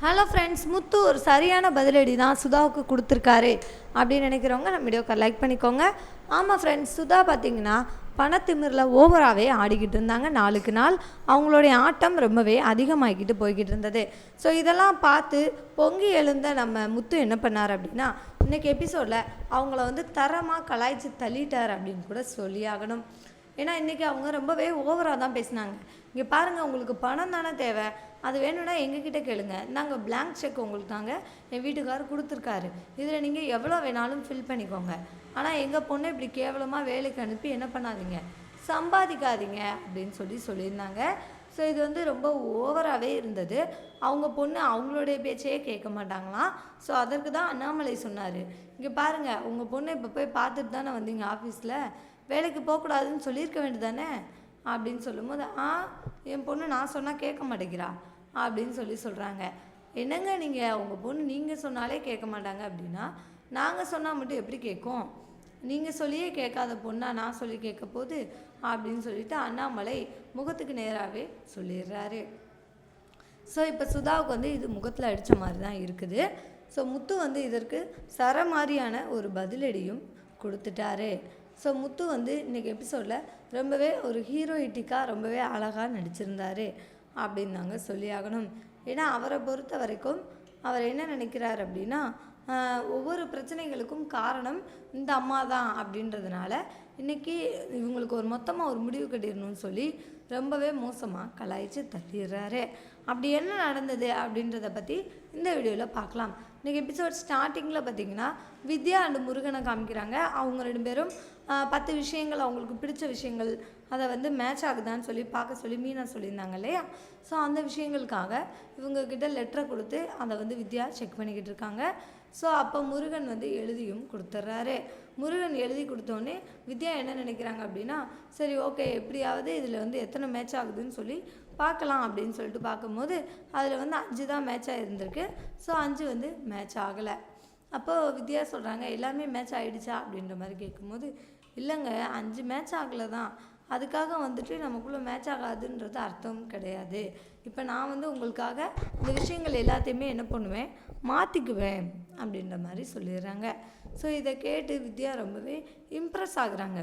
Hello friends முத்து ஒரு சரியான பதிலடி தான் சுதாவுக்கு கொடுத்துருக்காரு. அப்படின்னு நினைக்கிறவங்க நம்ம வீடியோக்கு லைக் பண்ணிக்கோங்க. ஆமாம் ஃப்ரெண்ட்ஸ் சுதா பார்த்தீங்கன்னா பணத்திமிரில் ஓவராகவே ஆடிக்கிட்டு இருந்தாங்க. நாளுக்கு நாள் அவங்களுடைய ஆட்டம் ரொம்பவே அதிகமாகிக்கிட்டு போய்கிட்டு இருந்தது. ஸோ இதெல்லாம் பார்த்து பொங்கி எழுந்த நம்ம முத்து என்ன பண்ணார் அப்படின்னா இன்றைக்கி எபிசோடில் அவங்கள வந்து தரமாக கலாய்ச்சி தள்ளிட்டார் அப்படின்னு கூட சொல்லியாகணும். ஏன்னா இன்றைக்கி அவங்க ரொம்பவே ஓவராக தான் பேசினாங்க. இங்கே பாருங்கள் உங்களுக்கு பணம் தானே தேவை. அது வேணும்னா எங்ககிட்ட கேளுங்க. நாங்கள் பிளாங்க் செக் உங்களுக்கு தாங்க என் வீட்டுக்காரர் கொடுத்துருக்காரு. இதில் நீங்கள் எவ்வளோ வேணாலும் ஃபில் பண்ணிக்கோங்க. ஆனால் எங்கள் பொண்ணை இப்படி கேவலமாக வேலைக்கு அனுப்பி என்ன பண்ணாதீங்க. சம்பாதிக்காதீங்க அப்படின்னு சொல்லி சொல்லியிருந்தாங்க. ஸோ இது வந்து ரொம்ப ஓவராகவே இருந்தது. அவங்க பொண்ணு அவங்களுடைய பேச்சையே கேட்க மாட்டாங்களாம். ஸோ அதற்கு தான் அண்ணாமலை சொன்னார். இங்கே பாருங்கள் உங்கள் பொண்ணை இப்போ போய் பார்த்துட்டு தானே வந்தீங்க ஆஃபீஸில் வேலைக்கு போகக்கூடாதுன்னு சொல்லியிருக்க வேண்டியதானே அப்படின்னு சொல்லும்போது ஆ என் பொண்ணு நான் சொன்னால் கேட்க மாட்டேங்கிறா. அப்படின்னு சொல்லி சொல்கிறாங்க என்னங்க நீங்கள் உங்கள் பொண்ணு நீங்கள் சொன்னாலே கேட்க மாட்டாங்க அப்படின்னா நாங்கள் சொன்னால் மட்டும் எப்படி கேட்கும்? நீங்கள் சொல்லியே கேட்காத பொண்ணா நான் சொல்லி கேட்க போது அப்படின்னு சொல்லிட்டு அண்ணாமலை முகத்துக்கு நேராகவே சொல்லிடுறாரு. ஸோ இப்போ சுதாவுக்கு வந்து இது முகத்தில் அடித்த மாதிரி தான் இருக்குது. ஸோ முத்து வந்து இதற்கு சர மாதிரியான ஒரு பதிலடியும் கொடுத்துட்டாரு. ஸோ முத்து வந்து இன்றைக்கி எபிசோடில் ரொம்பவே ஒரு ஹீரோயிட்டிக்காக ரொம்பவே அழகாக நடிச்சிருந்தாரு. அப்படின்னு சொல்லி சொல்லியாகணும். ஏன்னா அவரை பொறுத்த வரைக்கும் அவர் என்ன நினைக்கிறார் அப்படின்னா ஒவ்வொரு பிரச்சனைகளுக்கும் காரணம் இந்த அம்மா தான் அப்படின்றதுனால இன்றைக்கி இவங்களுக்கு ஒரு மொத்தமாக ஒரு முடிவு கட்டிடணும்னு சொல்லி ரொம்பவே மோசமாக கலாய்ச்சி தள்ளிடுறாரு. அப்படி என்ன நடந்தது அப்படின்றத பற்றி இந்த வீடியோவில் பார்க்கலாம். இன்றைக்கி எபிசோட் ஸ்டார்டிங்கில் பார்த்தீங்கன்னா வித்யா அண்ட் முருகனை காமிக்கிறாங்க. அவங்க ரெண்டு பேரும் பத்து விஷயங்கள் அவங்களுக்கு பிடிச்ச விஷயங்கள் அதை வந்து மேட்ச் ஆகுதான்னு சொல்லி பார்க்க சொல்லி மீனா சொல்லியிருந்தாங்க இல்லையா? ஸோ அந்த விஷயங்களுக்காக இவங்கக்கிட்ட லெட்டரை கொடுத்து அதை வந்து வித்யா செக் பண்ணிக்கிட்டு இருக்காங்க. ஸோ அப்போ முருகன் வந்து எழுதியும் கொடுத்துட்றாரு முருகன் எழுதி கொடுத்தோடனே வித்யா என்ன நினைக்கிறாங்க அப்படின்னா சரி ஓகே எப்படியாவது இதில் வந்து எத்தனை மேட்ச் ஆகுதுன்னு சொல்லி பார்க்கலாம் அப்படின்னு சொல்லிட்டு பார்க்கும்போது அதில் வந்து அஞ்சு தான் மேட்ச் ஆகிருந்திருக்கு ஸோ அஞ்சு வந்து மேட்ச் ஆகலை. அப்போது வித்யா சொல்கிறாங்க எல்லாமே மேட்ச் ஆகிடுச்சா அப்படின்ற மாதிரி கேட்கும்போது இல்லைங்க அஞ்சு மேட்ச் ஆகலை தான். அதுக்காக வந்துட்டு நமக்குள்ளே மேட்ச் ஆகாதுன்றது அர்த்தம் கிடையாது. இப்போ நான் வந்து உங்களுக்காக இந்த விஷயங்கள் எல்லாத்தையுமே என்ன பண்ணுவேன்? மாற்றிக்குவேன் அப்படின்ற மாதிரி சொல்லிடுறாங்க. ஸோ இதை கேட்டு வித்யா ரொம்பவே இம்ப்ரெஸ் ஆகுறாங்க.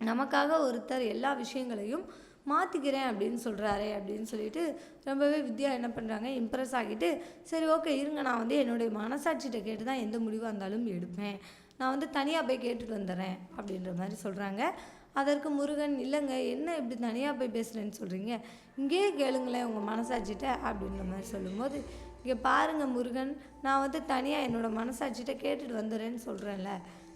நமக்காக ஒருத்தர் எல்லா விஷயங்களையும் மாற்றிக்கிறேன் அப்படின்னு சொல்கிறாரே அப்படின்னு சொல்லிட்டு ரொம்பவே வித்யா என்ன பண்ணுறாங்க இம்ப்ரெஸ் ஆகிட்டு சரி ஓகே இருங்க நான் வந்து என்னுடைய மனசாட்சிகிட்ட கேட்டு தான் எந்த முடிவாக இருந்தாலும் எடுப்பேன். நான் வந்து தனியாக போய் கேட்டுட்டு வந்துடுறேன் அப்படின்ற மாதிரி சொல்கிறாங்க அதற்கு முருகன் இல்லைங்க என்ன இப்படி தனியாக போய் பேசுகிறேன்னு சொல்கிறீங்க இங்கேயே கேளுங்களேன் உங்கள் மனசாட்சிகிட்ட அப்படின்ற மாதிரி சொல்லும்போது இங்கே பாருங்கள் முருகன் நான் வந்து தனியாக என்னோடய மனசாட்சிகிட்ட கேட்டுட்டு வந்துடுறேன்னு சொல்கிறேன்ல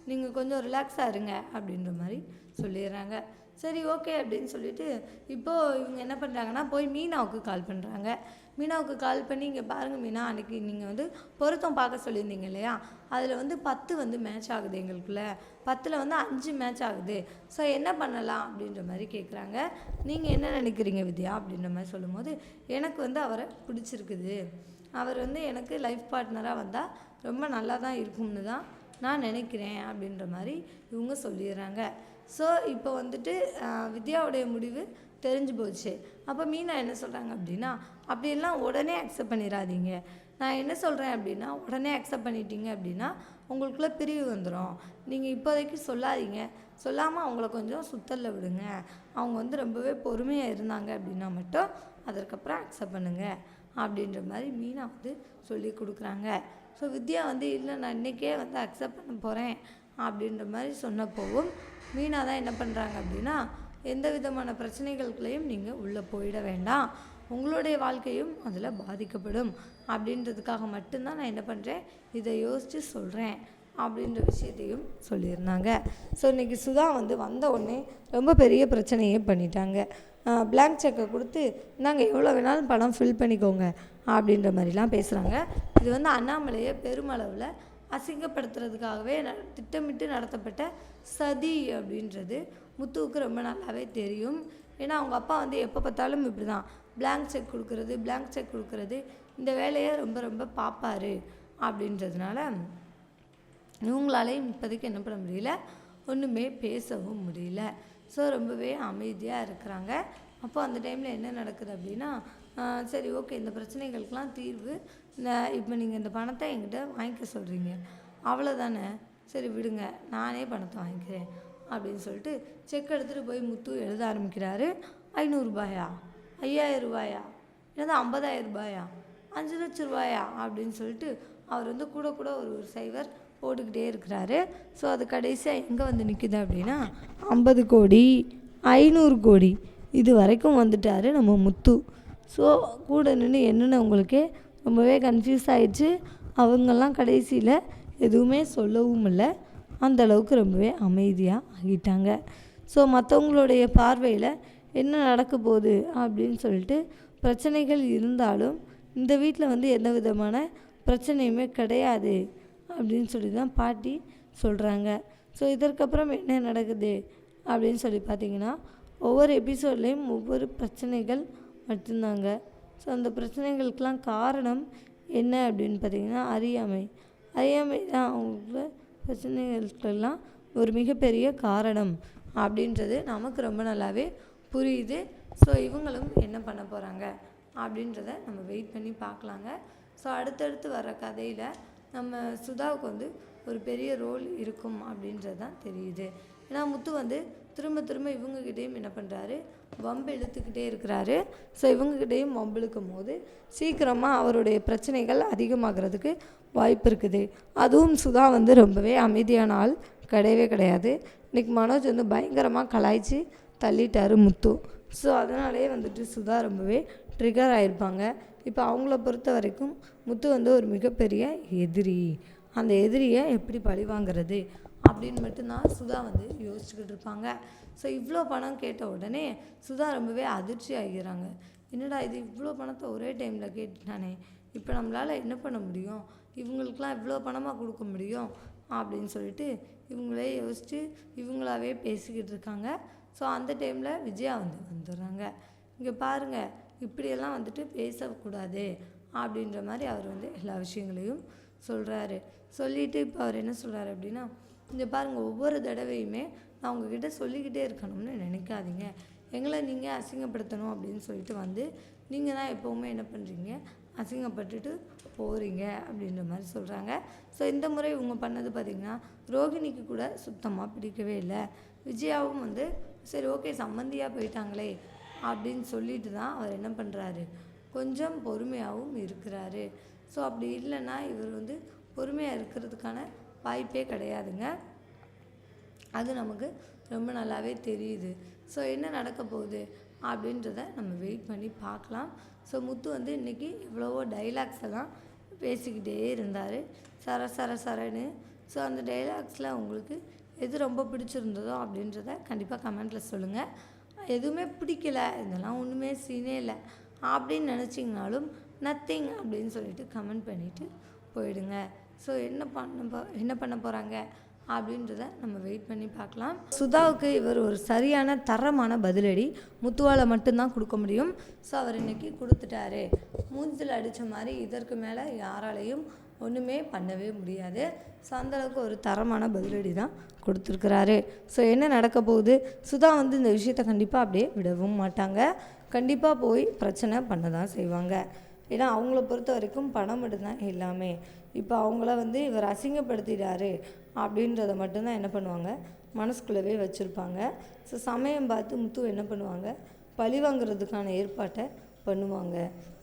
நீங்கள் கொஞ்சம் ரிலாக்ஸாக இருங்க அப்படின்ற மாதிரி சொல்லிடுறாங்க. சரி ஓகே அப்படின்னு சொல்லிட்டு இப்போது இவங்க என்ன பண்ணுறாங்கன்னா போய் மீனாவுக்கு கால் பண்ணுறாங்க மீனாவுக்கு கால் பண்ணி இங்கே பாருங்கள் மீனா அன்றைக்கி நீங்கள் வந்து பொருத்தம் பார்க்க சொல்லியிருந்தீங்க இல்லையா? அதில் வந்து பத்து வந்து மேட்ச் ஆகுது எங்களுக்குள்ள. பத்தில் வந்து அஞ்சு மேட்ச் ஆகுது. ஸோ என்ன பண்ணலாம் அப்படின்ற மாதிரி கேட்குறாங்க நீங்கள் என்ன நினைக்கிறீங்க வித்யா? அப்படின்ற மாதிரி சொல்லும்போது எனக்கு வந்து அவரை பிடிச்சிருக்குது. அவர் வந்து எனக்கு லைஃப் பார்ட்னராக வந்தால் ரொம்ப நல்லா தான் இருக்கும்னு தான் நான் நினைக்கிறேன் அப்படின்ற மாதிரி இவங்க சொல்லிடுறாங்க. ஸோ இப்போ வந்துட்டு வித்யாவுடைய முடிவு தெரிஞ்சு போச்சு. அப்போ மீனா என்ன சொல்கிறாங்க அப்படின்னா அப்படிலாம் உடனே அக்செப்ட் பண்ணிடாதீங்க நான் என்ன சொல்கிறேன் அப்படின்னா உடனே அக்செப்ட் பண்ணிட்டீங்க அப்படின்னா உங்களுக்குள்ளே பிரிவு வந்துடும் நீங்கள் இப்போதைக்கு சொல்லாதீங்க. சொல்லாமல் அவங்கள கொஞ்சம் சுத்தலில் விடுங்க. அவங்க வந்து ரொம்பவே பொறுமையாக இருந்தாங்க அப்படின்னா மட்டும் அதற்கப்புறம் அக்செப்ட் பண்ணுங்கள் அப்படின்ற மாதிரி மீனா வந்து சொல்லி கொடுக்குறாங்க. ஸோ வித்யா வந்து இல்லை நான் இன்றைக்கே வந்து அக்செப்ட் பண்ண போகிறேன் அப்படின்ற மாதிரி சொன்னப்போவும் மீனா தான் என்ன பண்ணுறாங்க அப்படின்னா எந்த விதமான பிரச்சனைகளுக்குள்ளேயும் நீங்கள் உள்ளே போயிட வேண்டாம். உங்களுடைய வாழ்க்கையும் அதில் பாதிக்கப்படும். அப்படின்றதுக்காக மட்டும்தான் நான் என்ன பண்ணுறேன் இதை யோசித்து சொல்கிறேன் அப்படின்ற விஷயத்தையும் சொல்லியிருந்தாங்க. ஸோ இன்றைக்கி சுதா வந்து வந்த உடனே ரொம்ப பெரிய பிரச்சனையே பண்ணிட்டாங்க. பிளாங்க் செக்கை கொடுத்து நாங்கள் எவ்வளோ வேணாலும் பணம் ஃபில் பண்ணிக்கோங்க அப்படின்ற மாதிரிலாம் பேசுகிறாங்க இது வந்து அண்ணாமலையை பெருமளவில் அசிங்கப்படுத்துறதுக்காகவே ந திட்டமிட்டு நடத்தப்பட்ட சதி அப்படின்றது முத்துவுக்கு ரொம்ப நல்லாவே தெரியும். ஏன்னா அவங்க அப்பா வந்து எப்போ பார்த்தாலும் இப்படி தான் பிளாங்க் செக் கொடுக்குறது பிளாங்க் செக் கொடுக்குறது இந்த வேலையை ரொம்ப ரொம்ப பார்ப்பாரு அப்படின்றதுனால இவங்களாலையும் இப்போதைக்கு என்ன பண்ண முடியல. ஒன்றுமே பேசவும் முடியல. ஸோ ரொம்பவே அமைதியாக இருக்கிறாங்க. அப்போ அந்த டைமில் என்ன நடக்குது அப்படின்னா சரி ஓகே இந்த பிரச்சனைகளுக்கெலாம் தீர்வு இந்த இப்போ நீங்கள் இந்த பணத்தை என்கிட்ட வாங்கிக்க சொல்கிறீங்க. அவ்வளோதானே சரி விடுங்க. நானே பணத்தை வாங்கிக்கிறேன் அப்படின்னு சொல்லிட்டு செக் எடுத்துகிட்டு போய் முத்து எழுத ஆரம்பிக்கிறாரு. ஐநூறுரூபாயா ஐயாயிரம் ரூபாயா? இல்லைன்னா ஐம்பதாயிரம் ரூபாயா? அஞ்சு லட்ச ரூபாயா? அப்படின்னு சொல்லிட்டு அவர் வந்து கூட கூட ஒரு ஒரு சைவர் போட்டுக்கிட்டே இருக்கிறாரு. ஸோ அது கடைசியாக எங்கே வந்து நிற்குது அப்படின்னா ஐம்பது கோடி ஐநூறு கோடி இது வரைக்கும் வந்துட்டார் நம்ம முத்து. ஸோ கூட நின்று என்னென்ன உங்களுக்கே ரொம்பவே கன்ஃபியூஸ் ஆகிடுச்சு அவங்கெல்லாம் கடைசியில் எதுவுமே சொல்லவும் இல்லை. அந்தளவுக்கு ரொம்பவே அமைதியாக ஆகிட்டாங்க. ஸோ மற்றவங்களுடைய பார்வையில் என்ன நடக்க போகுது அப்படின்னு சொல்லிட்டு பிரச்சனைகள் இருந்தாலும் இந்த வீட்டில் வந்து எந்த விதமான பிரச்சனையுமே கிடையாது அப்படின்னு சொல்லி தான் பாட்டி சொல்கிறாங்க ஸோ இதற்கப்புறம் என்ன நடக்குது அப்படின்னு சொல்லி பார்த்தீங்கன்னா ஒவ்வொரு எபிசோட்லேயும் ஒவ்வொரு பிரச்சனைகள் மட்டும்தாங்க. ஸோ அந்த பிரச்சனைகளுக்கெலாம் காரணம் என்ன அப்படின்னு பார்த்தீங்கன்னா அறியாமை. அறியாமை தான் அவங்களுக்கு பிரச்சனைகளுக்கெல்லாம் ஒரு மிகப்பெரிய காரணம் அப்படின்றது நமக்கு ரொம்ப நல்லாவே புரியுது. ஸோ இவங்களும் என்ன பண்ண போகிறாங்க அப்படின்றத நம்ம வெயிட் பண்ணி பார்க்கலாங்க. ஸோ அடுத்தடுத்து வர கதையில் நம்ம சுதாவுக்கு வந்து ஒரு பெரிய ரோல் இருக்கும் அப்படின்றது தான் தெரியுது. ஏன்னா முத்து வந்து திரும்ப திரும்ப இவங்ககிட்டேயும் என்ன பண்ணுறாரு வம்பு இழுத்துக்கிட்டே இருக்கிறாரு. ஸோ இவங்கக்கிட்டேயும் வம்பு இழுக்கும் போது சீக்கிரமாக அவருடைய பிரச்சனைகள் அதிகமாகிறதுக்கு வாய்ப்பு இருக்குது. அதுவும் சுதா வந்து ரொம்பவே அமைதியான ஆள் கிடையவே கிடையாது. இன்றைக்கி மனோஜ் வந்து பயங்கரமாக கலாய்ச்சி தள்ளிட்டார் முத்து. ஸோ அதனாலேயே வந்துட்டு சுதா ரொம்பவே ட்ரிகர் ஆகிருப்பாங்க இப்போ அவங்கள பொறுத்த வரைக்கும் முத்து வந்து ஒரு மிகப்பெரிய எதிரி. அந்த எதிரியை எப்படி பழிவாங்குறது? அப்படின்னு மட்டும்தான் சுதா வந்து யோசிச்சுக்கிட்டு இருப்பாங்க. ஸோ இவ்வளோ பணம் கேட்ட உடனே சுதா ரொம்பவே அதிர்ச்சி ஆகிறாங்க என்னடா இது இவ்வளோ பணத்தை ஒரே டைமில் கேட்டுட்டானே? இப்போ நம்மளால் என்ன பண்ண முடியும்? இவங்களுக்கெலாம் இவ்வளோ பணமாக கொடுக்க முடியும்? அப்படின்னு சொல்லிட்டு இவங்களே யோசித்து இவங்களாவே பேசிக்கிட்டு இருக்காங்க. ஸோ அந்த டைமில் விஜயா வந்து வந்துடுறாங்க. இங்கே பாருங்கள் இப்படியெல்லாம் வந்துட்டு பேசக்கூடாது அப்படின்ற மாதிரி அவர் வந்து எல்லா விஷயங்களையும் சொல்கிறாரு சொல்லிவிட்டு இப்போ அவர் என்ன சொல்கிறாரு அப்படின்னா இங்கே பாருங்கள் ஒவ்வொரு தடவையுமே நான் உங்ககிட்ட சொல்லிக்கிட்டே இருக்கணும்னு நினைக்காதீங்க. எங்களை நீங்கள் அசிங்கப்படுத்தணும் அப்படின்னு சொல்லிட்டு வந்து நீங்கள் தான் எப்போவுமே என்ன பண்ணுறீங்க அசிங்கப்பட்டுட்டு போகிறீங்க அப்படின்ற மாதிரி சொல்கிறாங்க ஸோ இந்த முறை இவங்க பண்ணது பார்த்திங்கன்னா ரோகிணிக்கு கூட சுத்தமாக பிடிக்கவே இல்லை. விஜயாவும் வந்து சரி ஓகே சம்மந்தியாக போயிட்டாங்களே அப்படின்னு சொல்லிட்டு தான் அவர் என்ன பண்ணுறாரு கொஞ்சம் பொறுமையாகவும் இருக்கிறாரு. ஸோ அப்படி இல்லைன்னா இவர் வந்து பொறுமையாக இருக்கிறதுக்கான வாய்ப்பே கிடையாதுங்க. அது நமக்கு ரொம்ப நல்லாவே தெரியுது. ஸோ என்ன நடக்க போகுது அப்படின்றத நம்ம வெயிட் பண்ணி பார்க்கலாம். ஸோ முத்து வந்து இன்றைக்கி எவ்வளவோ டைலாக்ஸ் எல்லாம் பேசிக்கிட்டே இருந்தார். சர சர சரன்னு. ஸோ அந்த டைலாக்ஸில் உங்களுக்கு எது ரொம்ப பிடிச்சிருந்ததோ அப்படின்றத கண்டிப்பாக கமெண்ட்டில் சொல்லுங்கள் எதுவுமே பிடிக்கல இதெல்லாம் ஒன்றுமே சீனே இல்லை. அப்படின்னு நினச்சிங்கனாலும் நத்திங் அப்படின்னு சொல்லிட்டு கமெண்ட் பண்ணிவிட்டு போயிடுங்க. ஸோ என்ன பண்ண என்ன பண்ண போகிறாங்க அப்படின்றத நம்ம வெயிட் பண்ணி பார்க்கலாம். சுதாவுக்கு இவர் ஒரு சரியான தரமான பதிலடி முத்துவால் மட்டும்தான் கொடுக்க முடியும். ஸோ அவர் இன்னைக்கு கொடுத்துட்டாரு. மூஞ்சில் அடித்த மாதிரி இதற்கு மேலே யாராலையும் ஒன்றுமே பண்ணவே முடியாது. ஸோ அந்தளவுக்கு ஒரு தரமான பதிலடி தான் கொடுத்துருக்குறாரு. ஸோ என்ன நடக்க போகுது? சுதா வந்து இந்த விஷயத்தை கண்டிப்பாக அப்படியே விடவும் மாட்டாங்க. கண்டிப்பாக போய் பிரச்சனை பண்ண தான் செய்வாங்க. ஏன்னா அவங்கள பொறுத்த வரைக்கும் பணம் மட்டும்தான் எல்லாமே. இப்போ அவங்கள வந்து இவர் அசிங்கப்படுத்திட்டாரு அப்படின்றத மட்டும்தான் என்ன பண்ணுவாங்க? மனசுக்குள்ளவே வச்சுருப்பாங்க. ஸோ சமயம் பார்த்து முத்து என்ன பண்ணுவாங்க? பழி வாங்குறதுக்கான ஏற்பாட்டை பண்ணுவாங்க.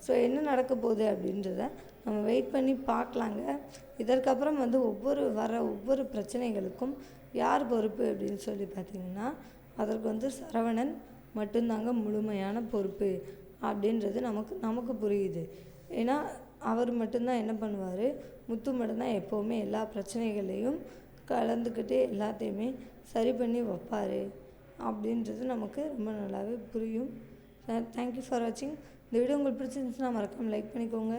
ஸோ என்ன நடக்க போகுது அப்படின்றத நம்ம வெயிட் பண்ணி பார்க்கலாங்க. இதற்கப்புறம் வந்து ஒவ்வொரு வர ஒவ்வொரு பிரச்சனைகளுக்கும் யார் பொறுப்பு அப்படின்னு சொல்லி பார்த்தீங்கன்னா அதற்கு வந்து சரவணன் மட்டும்தாங்க முழுமையான பொறுப்பு அப்படின்றது நமக்கு நமக்கு புரியுது. ஏன்னா அவர் மட்டும்தான் என்ன பண்ணுவார்? முத்து மட்டும்தான் எப்போவுமே எல்லா பிரச்சனைகளையும் கலந்துக்கிட்டு எல்லாத்தையுமே சரி பண்ணி வைப்பார். அப்படின்றது நமக்கு ரொம்ப நல்லாவே புரியும். தேங்க்யூ ஃபார் வாட்சிங் இந்த வீடியோ உங்களுக்கு பிடிச்சிருந்துச்சுன்னா மறக்காமல் லைக் பண்ணிக்கோங்க.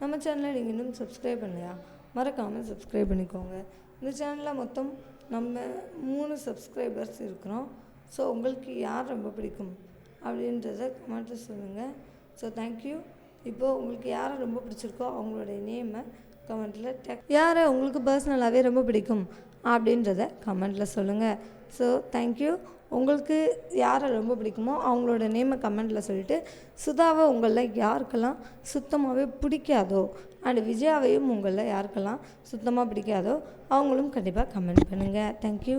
நம்ம சேனலை நீங்கள் இன்னும் சப்ஸ்கிரைப் பண்ணலையா? மறக்காமல் சப்ஸ்கிரைப் பண்ணிக்கோங்க. இந்த சேனலில் மொத்தம் நம்ம மூணு சப்ஸ்கிரைபர்ஸ் இருக்கிறோம். ஸோ உங்களுக்கு யார் ரொம்ப பிடிக்கும் அப்படின்றத கமெண்ட்டில் சொல்லுங்கள் ஸோ தேங்க்யூ இப்போது உங்களுக்கு யாரை ரொம்ப பிடிச்சிருக்கோ அவங்களுடைய நேமை கமெண்ட்டில் டெக். யாரை? உங்களுக்கு பர்சனலாகவே ரொம்ப பிடிக்கும் அப்படின்றத கமெண்ட்டில் சொல்லுங்கள் ஸோ தேங்க்யூ உங்களுக்கு யாரை ரொம்ப பிடிக்குமோ அவங்களோட நேமை கமெண்ட்டில் சொல்லிவிட்டு சுதாவை உங்களில் யாருக்கெல்லாம் சுத்தமாகவே பிடிக்காதோ அண்ட் விஜயாவையும் உங்களில் யாருக்கெல்லாம் சுத்தமாக பிடிக்காதோ அவங்களும் கண்டிப்பாக கமெண்ட் பண்ணுங்கள் தேங்க்யூ